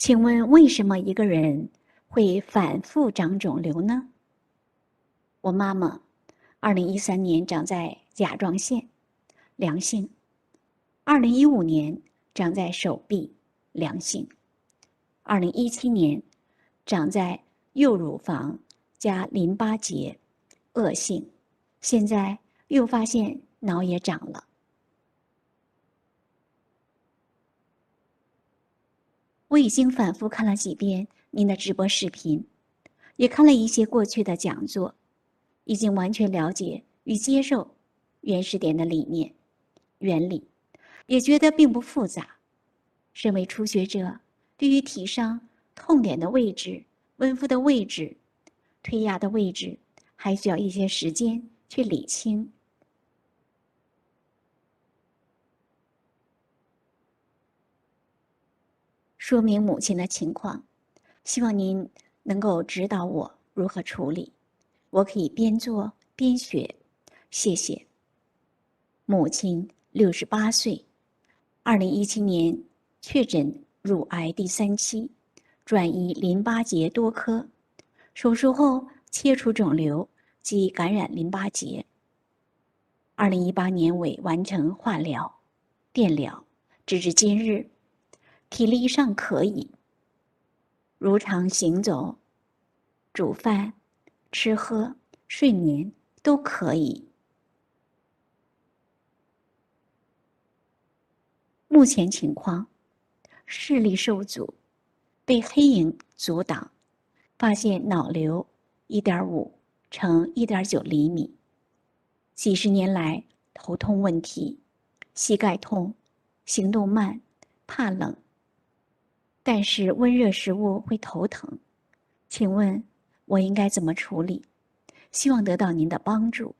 请问为什么一个人会反复长肿瘤呢？我妈妈，二零一三年长在甲状腺，良性；二零一五年长在手臂，良性；二零一七年长在右乳房加淋巴结，恶性；现在又发现脑也长了。我已经反复看了几遍您的直播视频，也看了一些过去的讲座，已经完全了解与接受原始点的理念、原理，也觉得并不复杂。身为初学者，对于体上痛点的位置、温敷的位置、推压的位置，还需要一些时间去理清。说明母亲的情况，希望您能够指导我如何处理，我可以边做边学。谢谢。母亲六十八岁，二零一七年确诊乳癌第三期，转移淋巴结多颗，手术后切除肿瘤及感染淋巴结。二零一八年尾完成化疗、电疗，直至今日。体力尚可以，如常行走、煮饭、吃喝、睡眠都可以。目前情况，视力受阻，被黑影阻挡，发现脑瘤一点五乘一点九厘米。几十年来头痛问题，膝盖痛，行动慢，怕冷。但是温热食物会头疼，请问我应该怎么处理？希望得到您的帮助。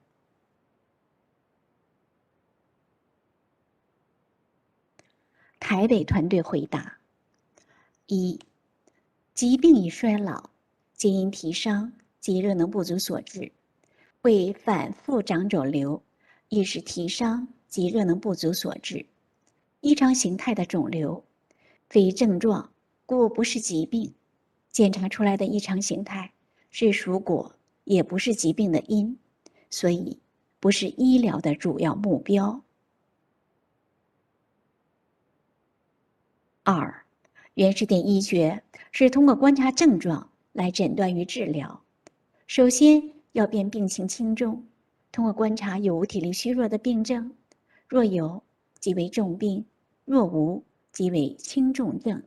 台北团队回答：一、疾病已衰老，皆因体伤及热能不足所致；会反复长肿瘤，亦是体伤及热能不足所致。异常形态的肿瘤。非症状，故不是疾病。检查出来的异常形态是属果，也不是疾病的因，所以不是医疗的主要目标。二，原始点医学是通过观察症状来诊断与治疗。首先要辨病情轻重，通过观察有无体力虚弱的病症，若有即为重病，若无。即为轻重症。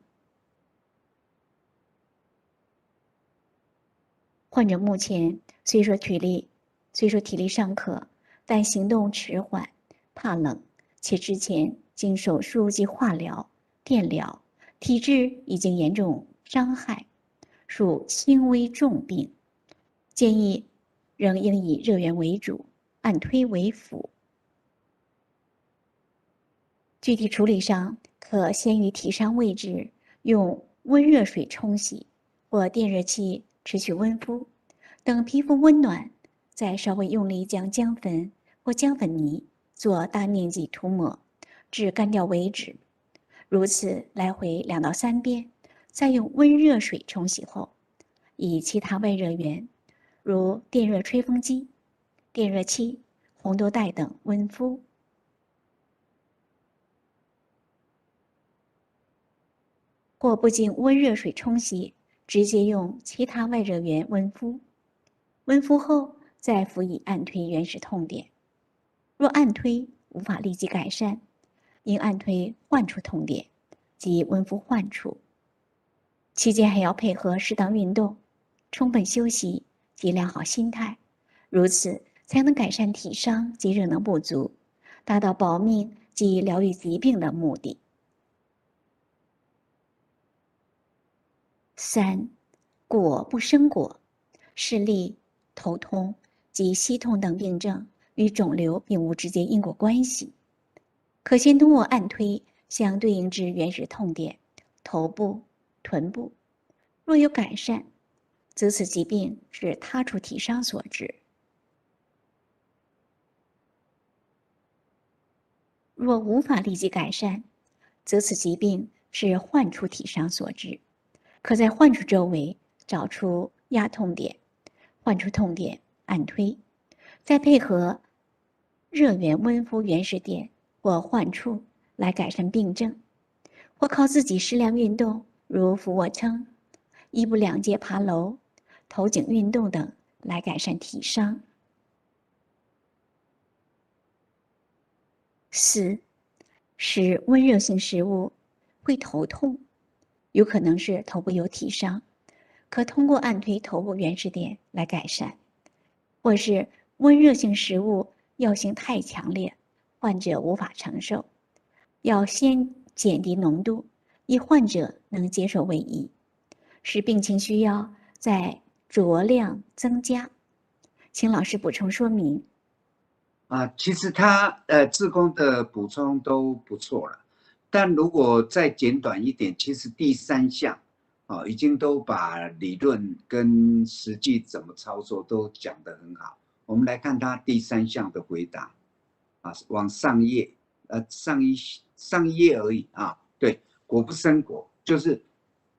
患者目前虽说体力虽说体力尚可，但行动迟缓，怕冷，且之前经手术及化疗、电疗，体质已经严重伤害，属轻微重病，建议仍应以热源为主，按推为辅。具体处理上。可先于体伤位置用温热水冲洗，或电热器持续温敷，等皮肤温暖，再稍微用力将姜粉或姜粉泥做大面积涂抹，至干掉为止。如此来回两到三遍，再用温热水冲洗后，以其他外热源，如电热吹风机、电热器、红豆袋等温敷。或不经温热水冲洗，直接用其他外热源温敷。温敷后再辅以按推原始痛点。若按推无法立即改善，应按推患处痛点，即温敷患处。期间还要配合适当运动、充分休息及良好心态，如此才能改善体伤及热能不足，达到保命及疗愈疾病的目的。三，果不生果，视力、头痛及膝痛等病症与肿瘤并无直接因果关系，可先通过按推相对应之原始痛点，头部、臀部，若有改善，则此疾病是他处体伤所致；若无法立即改善，则此疾病是患处体伤所致。可在患处周围找出压痛点，患处痛点按推，再配合热源温敷原始点或患处来改善病症，或靠自己适量运动，如俯卧撑、一步两阶爬楼、头颈运动等来改善体伤。四，食温热性食物会头痛，有可能是头部有体伤，可通过按推头部原始点来改善；或是温热性食物药性太强烈，患者无法承受，要先减低浓度，以患者能接受为宜，使病情需要再酌量增加。请老师补充说明。啊，其实他呃，自宫的补充都不错了，但如果再简短一点，其实第三项啊，已经都把理论跟实际怎么操作都讲得很好。我们来看他第三项的回答，啊，往上页，呃，上一上一页而已啊。对，果不生果，就是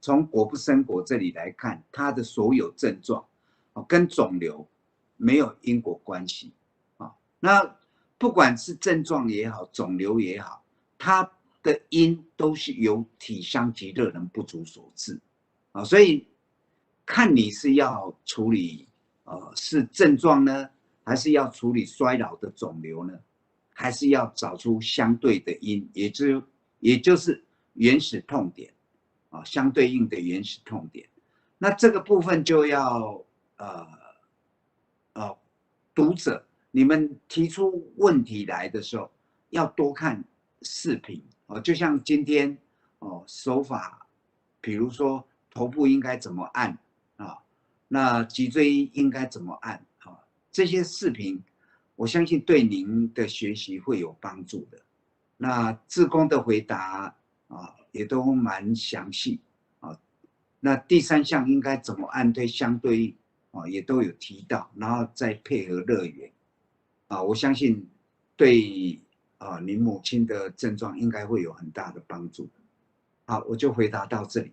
从果不生果这里来看，它的所有症状啊，跟肿瘤没有因果关系。啊那不管是症状也好，肿瘤也好，它的因都是由体香及热能不足所致啊，所以看你是要处理呃是症状呢，还是要处理衰老的肿瘤呢，还是要找出相对的因，也就也就是原始痛点啊，相对应的原始痛点，那这个部分就要呃呃读者。你们提出问题来的时候，要多看视频哦。就像今天哦，手法，比如说头部应该怎么按啊？那脊椎应该怎么按啊？这些视频，我相信对您的学习会有帮助的。那志工的回答啊，也都蛮详细啊。那第三项应该怎么按对相对啊，也都有提到，然后再配合乐园。啊，我相信对啊你母亲的症状应该会有很大的帮助。好我就回答到这里。